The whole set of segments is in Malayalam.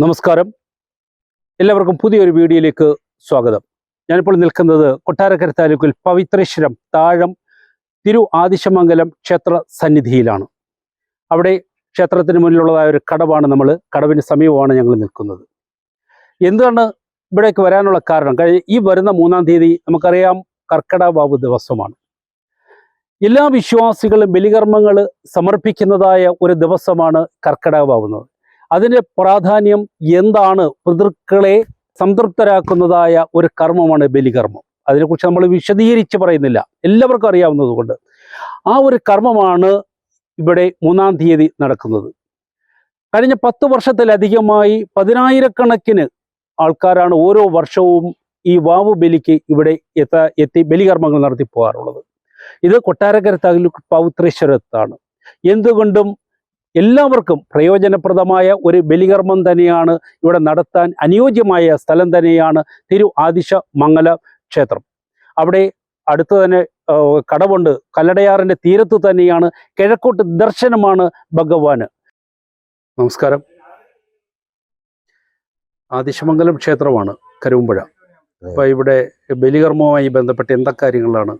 നമസ്കാരം. എല്ലാവർക്കും പുതിയൊരു വീഡിയോയിലേക്ക് സ്വാഗതം. ഞാനിപ്പോൾ നിൽക്കുന്നത് കൊട്ടാരക്കര താലൂക്കിൽ പവിത്രേശ്വരം താഴം തിരു ആദിശമംഗലം ക്ഷേത്ര സന്നിധിയിലാണ്. അവിടെ ക്ഷേത്രത്തിന് മുന്നിലുള്ളതായ ഒരു കടവാണ് നമ്മൾ കടവിന് സമീപമാണ് ഞങ്ങൾ നിൽക്കുന്നത്. എന്താണ് ഇവിടേക്ക് വരാനുള്ള കാരണം? കഴിഞ്ഞ ഈ വരുന്ന മൂന്നാം തീയതി നമുക്കറിയാം കർക്കടവാവ് ദിവസമാണ്. എല്ലാ വിശ്വാസികളും ബലികർമ്മങ്ങൾ സമർപ്പിക്കുന്നതായ ഒരു ദിവസമാണ് കർക്കടവാവുന്നത് അതിന്റെ പ്രാധാന്യം എന്താണ് പിതൃക്കളെ സംതൃപ്തരാക്കുന്നതായ ഒരു കർമ്മമാണ് ബലികർമ്മം. അതിനെക്കുറിച്ച് നമ്മൾ വിശദീകരിച്ച് പറയുന്നില്ല. എല്ലാവർക്കും അറിയാവുന്നതുകൊണ്ട് ആ ഒരു കർമ്മമാണ് ഇവിടെ മൂന്നാം തീയതി നടക്കുന്നത്. കഴിഞ്ഞ പത്ത് വർഷത്തിലധികമായി പതിനായിരക്കണക്കിന് ആൾക്കാരാണ് ഓരോ വർഷവും ഈ വാവ് ബലിക്ക് ഇവിടെ എത്ത എത്തി ബലികർമ്മങ്ങൾ നടത്തി പോകാറുള്ളത്. ഇത് കൊട്ടാരക്കര താലൂക്ക് പൗത്രേശ്വരത്താണ്. എന്തുകൊണ്ടും എല്ലാവർക്കും പ്രയോജനപ്രദമായ ഒരു ബലികർമ്മം തന്നെയാണ് ഇവിടെ നടത്താൻ അനുയോജ്യമായ സ്ഥലം തന്നെയാണ് തിരു ആദിശ മംഗല ക്ഷേത്രം. അവിടെ അടുത്ത് തന്നെ കടവുണ്ട്. കല്ലടയാറിന്റെ തീരത്ത് തന്നെയാണ് കിഴക്കോട്ട് ദർശനമാണ് ഭഗവാന്. നമസ്കാരം. ആദിശമംഗലം ക്ഷേത്രമാണ് കരുമ്പുഴ അപ്പൊ ഇവിടെ ബലികർമ്മവുമായി ബന്ധപ്പെട്ട് എന്തൊക്കെ കാര്യങ്ങളാണ്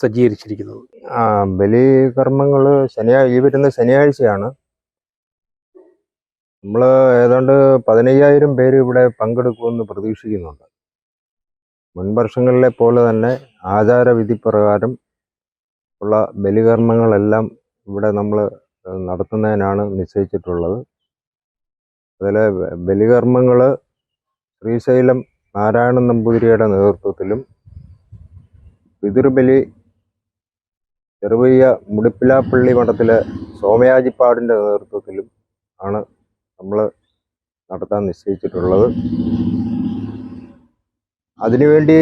സജ്ജീകരിച്ചിരിക്കുന്നത്? ആ ബലികർമ്മങ്ങൾ ശനിയാഴ്ച ഈ വരുന്ന ശനിയാഴ്ചയാണ്. നമ്മൾ ഏതാണ്ട് പതിനയ്യായിരം പേര് ഇവിടെ പങ്കെടുക്കുമെന്ന് പ്രതീക്ഷിക്കുന്നുണ്ട്. മുൻവർഷങ്ങളിലെ പോലെ തന്നെ ആചാരവിധി പ്രകാരം ഉള്ള ബലികർമ്മങ്ങളെല്ലാം ഇവിടെ നമ്മൾ നടത്തുന്നതിനാണ് നിശ്ചയിച്ചിട്ടുള്ളത്. അതിൽ ബലികർമ്മങ്ങൾ ശ്രീശൈലം നാരായണൻ നമ്പൂതിരിയുടെ നേതൃത്വത്തിലും പിതൃബലി ചെറുവയ്യ മുടിപ്പിലാപ്പള്ളി മഠത്തിലെ സോമയാജിപ്പാടിന്റെ നേതൃത്വത്തിലും ആണ് നമ്മൾ നടത്താൻ നിശ്ചയിച്ചിട്ടുള്ളത്. അതിനുവേണ്ടി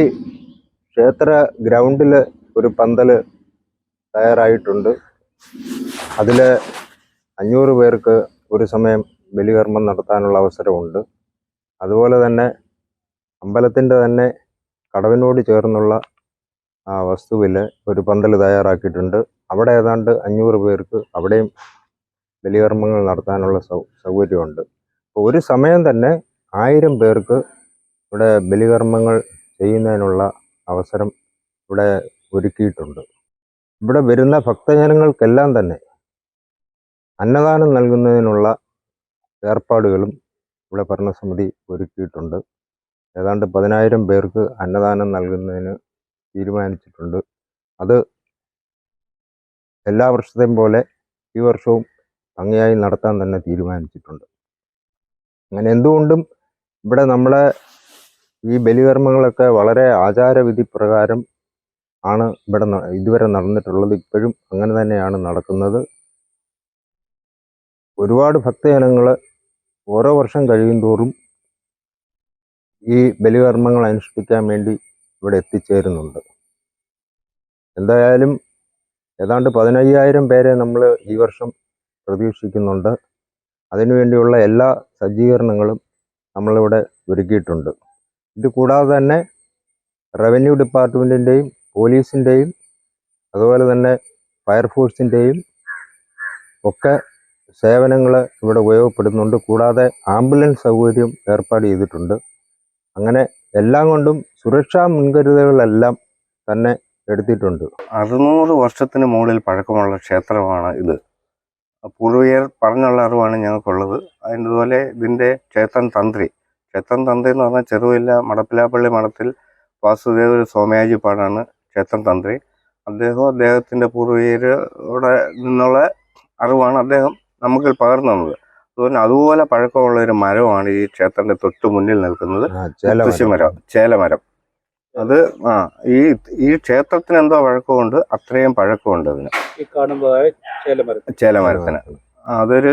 ക്ഷേത്ര ഗ്രൗണ്ടിൽ ഒരു പന്തൽ തയ്യാറായിട്ടുണ്ട്. അതിൽ അഞ്ഞൂറ് പേർക്ക് ഒരു സമയം ബലികർമ്മം നടത്താനുള്ള അവസരമുണ്ട്. അതുപോലെ തന്നെ അമ്പലത്തിന്റെ തന്നെ കടവിനോട് ചേർന്നുള്ള ആ വസ്തുവിൽ ഒരു പന്തൽ തയ്യാറാക്കിയിട്ടുണ്ട്. അവിടെ ഏതാണ്ട് അഞ്ഞൂറ് പേർക്ക് അവിടെയും ബലികർമ്മങ്ങൾ നടത്താനുള്ള സൗകര്യമുണ്ട്. അപ്പോൾ ഒരു സമയം തന്നെ ആയിരം പേർക്ക് ഇവിടെ ബലികർമ്മങ്ങൾ ചെയ്യുന്നതിനുള്ള അവസരം ഇവിടെ ഒരുക്കിയിട്ടുണ്ട്. ഇവിടെ വരുന്ന ഭക്തജനങ്ങൾക്കെല്ലാം തന്നെ അന്നദാനം നൽകുന്നതിനുള്ള ഏർപ്പാടുകളും ഇവിടെ ഭരണസമിതി ഒരുക്കിയിട്ടുണ്ട്. ഏതാണ്ട് പതിനായിരം പേർക്ക് അന്നദാനം നൽകുന്നതിന് തീരുമാനിച്ചിട്ടുണ്ട്. അത് എല്ലാ വർഷത്തെയും പോലെ ഈ വർഷവും ഭംഗിയായി നടത്താൻ തന്നെ തീരുമാനിച്ചിട്ടുണ്ട്. അങ്ങനെ എന്തുകൊണ്ടും ഇവിടെ നമ്മളെ ഈ ബലികർമ്മങ്ങളൊക്കെ വളരെ ആചാരവിധി പ്രകാരം ആണ് ഇവിടെ ഇതുവരെ നടന്നിട്ടുള്ളത്. ഇപ്പോഴും അങ്ങനെ തന്നെയാണ് നടക്കുന്നത്. ഒരുപാട് ഭക്തജനങ്ങൾ ഓരോ വർഷം കഴിയും തോറും ഈ ബലികർമ്മങ്ങൾ അനുഷ്ഠിക്കാൻ വേണ്ടി ഇവിടെ എത്തിച്ചേരുന്നുണ്ട്. എന്തായാലും ഏതാണ്ട് പതിനയ്യായിരം പേരെ നമ്മൾ ഈ വർഷം പ്രതീക്ഷിക്കുന്നുണ്ട്. അതിനുവേണ്ടിയുള്ള എല്ലാ സജ്ജീകരണങ്ങളും നമ്മളിവിടെ ഒരുക്കിയിട്ടുണ്ട്. ഇത് കൂടാതെ തന്നെ റവന്യൂ ഡിപ്പാർട്ട്മെന്റിന്റെയും പോലീസിന്റെയും അതുപോലെ തന്നെ ഫയർഫോഴ്സിന്റെയും ഒക്കെ സേവനങ്ങൾ ഇവിടെ ഉപയോഗപ്പെടുന്നുണ്ട്. കൂടാതെ ആംബുലൻസ് സൗകര്യം ഏർപ്പാട് ചെയ്തിട്ടുണ്ട്. അങ്ങനെ എല്ലാം കൊണ്ടും സുരക്ഷാ മുൻകരുതലുകളെല്ലാം തന്നെ എടുത്തിട്ടുണ്ട്. അറുന്നൂറ് വർഷത്തിന് മുകളിൽ പഴക്കമുള്ള ക്ഷേത്രമാണ് ഇത്. പൂർവികർ പറഞ്ഞുള്ള അറിവാണ് ഞങ്ങൾക്കുള്ളത്. അതുപോലെ ഇതിന്റെ ക്ഷേത്രം തന്ത്രി. ക്ഷേത്രം തന്ത്രി എന്ന് പറഞ്ഞാൽ ചെറുവില്ല മടപ്പിലാപ്പള്ളി മഠത്തിൽ വാസുദേവ സോമയാജിപ്പാടാണ് ക്ഷേത്രം തന്ത്രി. അദ്ദേഹം അദ്ദേഹത്തിന്റെ പൂർവികരോടെ നിന്നുള്ള അറിവാണ് അദ്ദേഹം നമുക്ക് പകർന്നു തന്നത്. അതുപോലെ അതുപോലെ പഴക്കമുള്ള ഒരു മരമാണ് ഈ ക്ഷേത്രത്തിന്റെ തൊട്ട് മുന്നിൽ നിൽക്കുന്നത്. ചേലമരം. ചേലമരം. അത് ആ ഈ ഈ ക്ഷേത്രത്തിന് എന്തോ പഴക്കമുണ്ട് അത്രയും പഴക്കമുണ്ട് അതിന്. കാണുമ്പോൾ ചേലമരം. ചേലമരത്തിന്. അതൊരു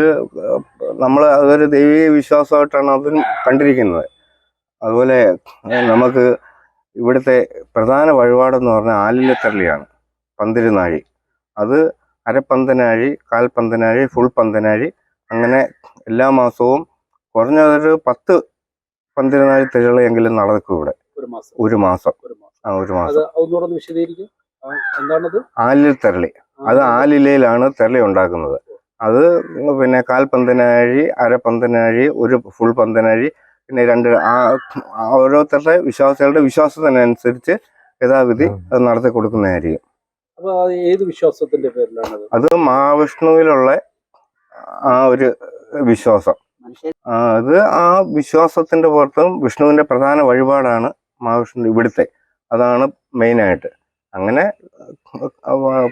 നമ്മൾ അതൊരു ദൈവീക വിശ്വാസമായിട്ടാണ് അതും കണ്ടിരിക്കുന്നത്. അതുപോലെ നമുക്ക് ഇവിടുത്തെ പ്രധാന വഴിപാടെന്ന് പറഞ്ഞാൽ ആലിലത്തള്ളിയാണ് പന്തിരുനാഴി. അത് അരപ്പന്തനാഴി കാൽപന്തനാഴി ഫുൾ പന്തനാഴി അങ്ങനെ എല്ലാ മാസവും കുറഞ്ഞതൊരു പത്ത് പന്തിരുന്നാൽ തെളിയെങ്കിലും നടക്കും ഇവിടെ. ഒരു മാസം. ഒരു മാസം. ഒരു മാസം. ആ ഒരു അത് മാസം ആലിൽ തെരളി. അത് ആലിലയിലാണ് തെരളി ഉണ്ടാക്കുന്നത്. അത് പിന്നെ കാൽ പന്തനാഴി അര പന്തനാഴി ഒരു ഫുൾ പന്തനാഴി പിന്നെ രണ്ട് ഓരോരുത്തരുടെ വിശ്വാസികളുടെ വിശ്വാസത്തിനനുസരിച്ച് യഥാവിധി അത് നടത്തി കൊടുക്കുന്നതായിരിക്കും അത് മഹാവിഷ്ണുവിലുള്ള ആ ഒരു വിശ്വാസം. അത് ആ വിശ്വാസത്തിന്റെ പുറത്തും വിഷ്ണുവിന്റെ പ്രധാന വഴിപാടാണ് മഹാവിഷ്ണു ഇവിടുത്തെ. അതാണ് മെയിനായിട്ട്. അങ്ങനെ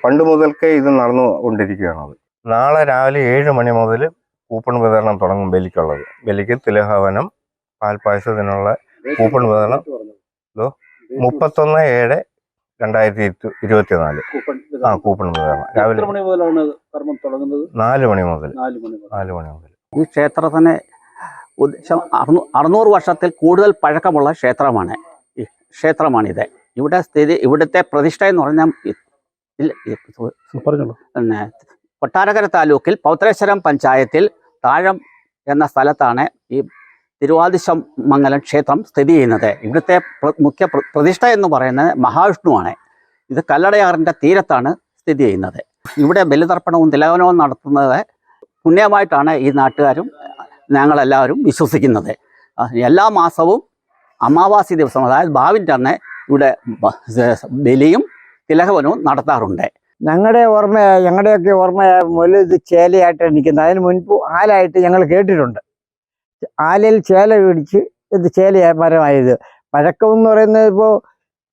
പണ്ട് മുതൽക്കേ ഇത് നടന്നു കൊണ്ടിരിക്കുകയാണ് അത്. നാളെ രാവിലെ ഏഴ് മണി മുതൽ കൂപ്പൺ വിതരണം തുടങ്ങും ബലിക്കുള്ളത്. ബലിക്ക് തിലഹവനം പാൽപ്പായസത്തിനുള്ള കൂപ്പൺ വിതരണം. മുപ്പത്തൊന്ന് ഏഴ് രണ്ടായിരത്തി ഇരുപത്തിനാല്. ആ കൂപ്പൺ വിതരണം. രാവിലെ മണി മുതലാണ് കർമ്മം തുടങ്ങുന്നത്? നാല് മണി മുതൽ. നാല് മണി മുതൽ. നാല് മണി മുതൽ. ഈ ക്ഷേത്രത്തിന് ഉദ്ദേശം അറുന്നൂറ് വർഷത്തിൽ കൂടുതൽ പഴക്കമുള്ള ക്ഷേത്രമാണ്. ഈ ക്ഷേത്രമാണിത്. ഇവിടെ സ്ഥിതി ഇവിടുത്തെ പ്രതിഷ്ഠ എന്ന് പറഞ്ഞാൽ പിന്നെ കൊട്ടാരക്കര താലൂക്കിൽ പൗത്രേശ്വരം പഞ്ചായത്തിൽ താഴം എന്ന സ്ഥലത്താണ് ഈ തിരുവാതിശം മംഗലം ക്ഷേത്രം സ്ഥിതി ചെയ്യുന്നത്. ഇവിടുത്തെ മുഖ്യ പ്രതിഷ്ഠ എന്ന് പറയുന്നത് മഹാവിഷ്ണുവാണ്. ഇത് കല്ലടയാറിന്റെ തീരത്താണ് സ്ഥിതി ചെയ്യുന്നത്. ഇവിടെ ബലിതർപ്പണവും തിലകനവും നടത്തുന്നത് പുണ്യമായിട്ടാണ് ഈ നാട്ടുകാരും ഞങ്ങളെല്ലാവരും വിശ്വസിക്കുന്നത്. എല്ലാ മാസവും അമാവാസി ദിവസം അതായത് ഭാവിന്റെ അന്ന് ഇവിടെ ബലിയും തിലകവനവും നടത്താറുണ്ട്. ഞങ്ങളുടെ ഓർമ്മ ഞങ്ങളുടെയൊക്കെ ഓർമ്മ മുതൽ ഇത് ചേലയായിട്ടാണ് നിൽക്കുന്നത്. അതിന് മുൻപ് ആലായിട്ട് ഞങ്ങൾ കേട്ടിട്ടുണ്ട്. ആലയിൽ ചേല പിടിച്ച് ഇത് ചേല മരമായത്. പഴക്കം എന്ന് പറയുന്നത് ഇപ്പോൾ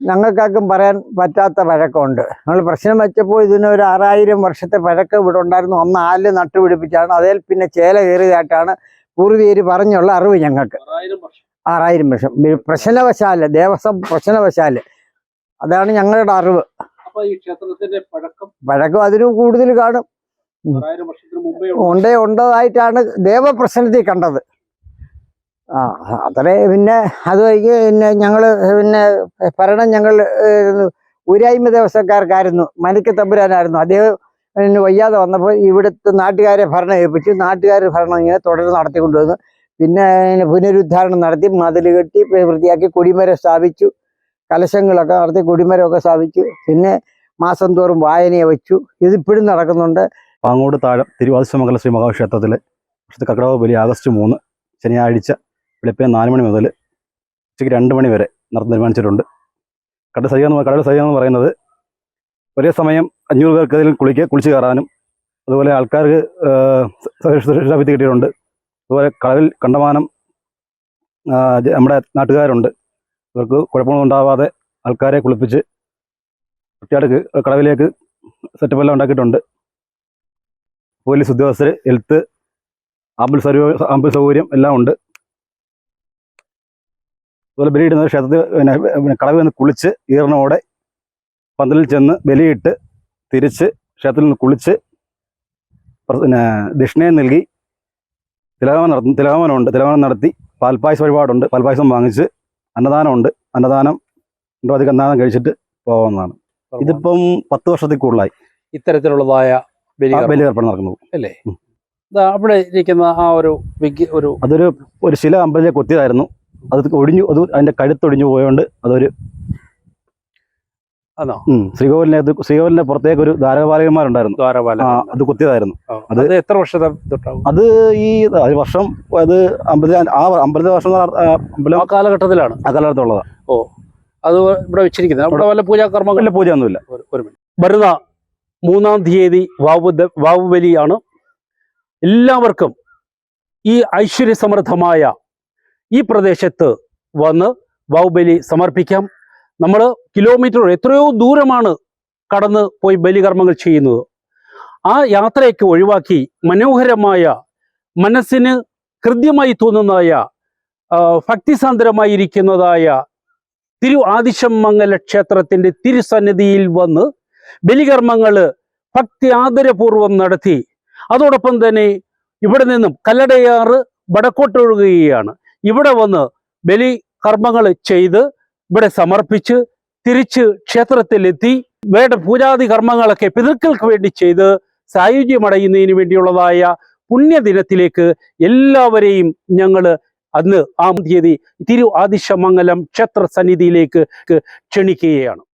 ഞങ്ങൾക്കാർക്കും പറയാൻ പറ്റാത്ത പഴക്കമുണ്ട്. ഞങ്ങൾ പ്രശ്നം വെച്ചപ്പോൾ ഇതിന് ഒരു ആറായിരം വർഷത്തെ പഴക്കം ഇവിടെ ഉണ്ടായിരുന്നു. അന്ന് ആൽ നട്ടുപിടിപ്പിച്ചാണ് അതിൽ പിന്നെ ചേല കയറിയതായിട്ടാണ് പൂർവീര് പറഞ്ഞുള്ള അറിവ് ഞങ്ങൾക്ക്. ആറായിരം വർഷം. പ്രശ്നവശാൽ ദേവസ്വം പ്രശ്നവശാൽ. അതാണ് ഞങ്ങളുടെ അറിവ്. പഴക്കം അതിനും കൂടുതൽ കാണും. ഉണ്ടേ ഉണ്ടതായിട്ടാണ് ദേവപ്രശ്നത്തിൽ കണ്ടത്. ആ അത്രേ പിന്നെ അത് പിന്നെ ഞങ്ങൾ പിന്നെ ഭരണം ഞങ്ങൾ ഊരായ്മ ദേവസ്വക്കാർക്കായിരുന്നു മനിക്ക് തമ്പുരാനായിരുന്നു. അദ്ദേഹം പിന്നെ വയ്യാതെ വന്നപ്പോൾ ഇവിടുത്തെ നാട്ടുകാരെ ഭരണം ഏൽപ്പിച്ചു. നാട്ടുകാർ ഭരണം ഇങ്ങനെ തുടർന്ന് നടത്തിക്കൊണ്ടുവന്നു. പിന്നെ പുനരുദ്ധാരണം നടത്തി മതിൽ കെട്ടി വൃത്തിയാക്കി കൊടിമരം സ്ഥാപിച്ചു. കലശങ്ങളൊക്കെ നടത്തി കൊടിമരമൊക്കെ സ്ഥാപിച്ചു. പിന്നെ മാസം തോറും വായനയെ വെച്ചു. ഇതിപ്പോഴും നടക്കുന്നുണ്ട്. പാങ്ങോട് താഴം തിരുവാതിശമംഗല ശ്രീ മഹാക്ഷേത്രത്തിലെ വർഷത്തെ ബലി ആഗസ്റ്റ് മൂന്ന് ശനിയാഴ്ച വെളുപ്പിന് നാല് മണി മുതൽ ഉച്ചയ്ക്ക് രണ്ട് മണി വരെ നടത്തി തീരുമാനിച്ചിട്ടുണ്ട്. കട സഹ്യം എന്ന് സഹ്യം എന്ന് പറയുന്നത് ഒരേ സമയം അഞ്ഞൂറ് പേർക്ക് അതിൽ കുളിച്ച് കയറാനും അതുപോലെ ആൾക്കാർക്ക് സുരക്ഷാഭിത്തി കിട്ടിയിട്ടുണ്ട്. അതുപോലെ കടവിൽ കണ്ടമാനം നമ്മുടെ നാട്ടുകാരുണ്ട്. ഇവർക്ക് കുഴപ്പമൊന്നും ഉണ്ടാവാതെ ആൾക്കാരെ കുളിപ്പിച്ച് കുട്ടികൾക്ക് കടവിലേക്ക് സെറ്റപ്പ് എല്ലാം ഉണ്ടാക്കിയിട്ടുണ്ട്. പോലീസ് ഉദ്യോഗസ്ഥർ ഹെൽത്ത് ആംബുലൻസ് ആംബുലൻസ് സൗകര്യം എല്ലാം ഉണ്ട്. അതുപോലെ ബലിയിടുന്നത് ക്ഷേത്രത്തിൽ പിന്നെ പിന്നെ കടവിൽ നിന്ന് കുളിച്ച് ഈറിനോടെ പന്തലിൽ ചെന്ന് ബലിയിട്ട് തിരിച്ച് ക്ഷേത്രത്തിൽ നിന്ന് കുളിച്ച് പിന്നെ ദക്ഷിണയും നൽകി തിലകമനം നടത്തും തിലകമനമുണ്ട് തിലകമനം നടത്തി പാൽപ്പായസ വഴിപാടുണ്ട് പാൽപ്പായസം വാങ്ങിച്ച് അന്നദാനമുണ്ട് അന്നദാനം രണ്ടോ അധികം അന്നദാനം കഴിച്ചിട്ട് പോകാവുന്നതാണ്. ഇതിപ്പം പത്ത് വർഷത്തിൽ കൂടുതലായി. ഇത്തരത്തിലുള്ളതായ ബലിതർപ്പണം നടക്കുന്നത് അല്ലേ? അവിടെ ഇരിക്കുന്ന ആ ഒരു ഒരു അതൊരു ഒരു ശില അമ്പലത്തിലേക്ക് കൊത്തിയതായിരുന്നു. അത് ഒടിഞ്ഞു അത് അതിന്റെ കഴുത്തൊടിഞ്ഞു പോയോണ്ട് അതൊരു ആണോ? ഉം, ശ്രീകോവിലിനകത്ത് ശ്രീകോവിലിന്റെ പുറത്തേക്ക് ഒരു ധാരപാലകന്മാരുണ്ടായിരുന്നു ദ്വാരപാല അത് കുത്തിയതായിരുന്നു. അത് എത്ര വർഷത്തെ തൊട്ടാവും? അത് ഈ ഒരു വർഷം അത് അമ്പത് ആ അമ്പത് വർഷം എന്ന് പറഞ്ഞാൽ, ആ, അമ്പലം ആ കാലഘട്ടത്തിലാണ്. ആ കാലഘട്ടത്തുള്ളതാ അത് ഇവിടെ വെച്ചിരിക്കുന്നത്. അവിടെ വല്ല പൂജാകർമ്മങ്ങൾ വലിയ പൂജയൊന്നുമില്ല. ഒരു- ഒരു മിനിറ്റ്. വരുന്ന മൂന്നാം തീയതി വാവു വാവുബലിയാണ് എല്ലാവർക്കും ഈ ഐശ്വര്യസമൃദ്ധമായ ഈ പ്രദേശത്ത് വന്ന് വാവുബലി സമർപ്പിക്കാം. നമ്മൾ കിലോമീറ്റർ എത്രയോ ദൂരമാണ് കടന്ന് പോയി ബലികർമ്മങ്ങൾ ചെയ്യുന്നത്. ആ യാത്രയൊക്കെ ഒഴിവാക്കി മനോഹരമായ മനസ്സിന് ഹൃദ്യമായി തോന്നുന്നതായ ഭക്തിസാന്ദ്രമായിരിക്കുന്നതായ തിരു ആദിശമംഗല ക്ഷേത്രത്തിന്റെ തിരുസന്നിധിയിൽ വന്ന് ബലികർമ്മങ്ങൾ ഭക്തി ആദരപൂർവം നടത്തി. അതോടൊപ്പം തന്നെ ഇവിടെ നിന്നും കല്ലടയാറ് വടക്കോട്ടൊഴുകുകയാണ്. ഇവിടെ വന്ന് ബലി കർമ്മങ്ങൾ ചെയ്ത് ഇവിടെ സമർപ്പിച്ച് തിരിച്ച് ക്ഷേത്രത്തിലെത്തി വേണ്ട പൂജാതി കർമ്മങ്ങളൊക്കെ പിതൃക്കൾക്ക് വേണ്ടി ചെയ്ത് സായുജ്യമടയുന്നതിന് വേണ്ടിയുള്ളതായ പുണ്യദിനത്തിലേക്ക് എല്ലാവരെയും ഞങ്ങൾ അന്ന് ആ തീയതി തിരു ആദിശമംഗലം ക്ഷേത്ര സന്നിധിയിലേക്ക് ക്ഷണിക്കുകയാണ്.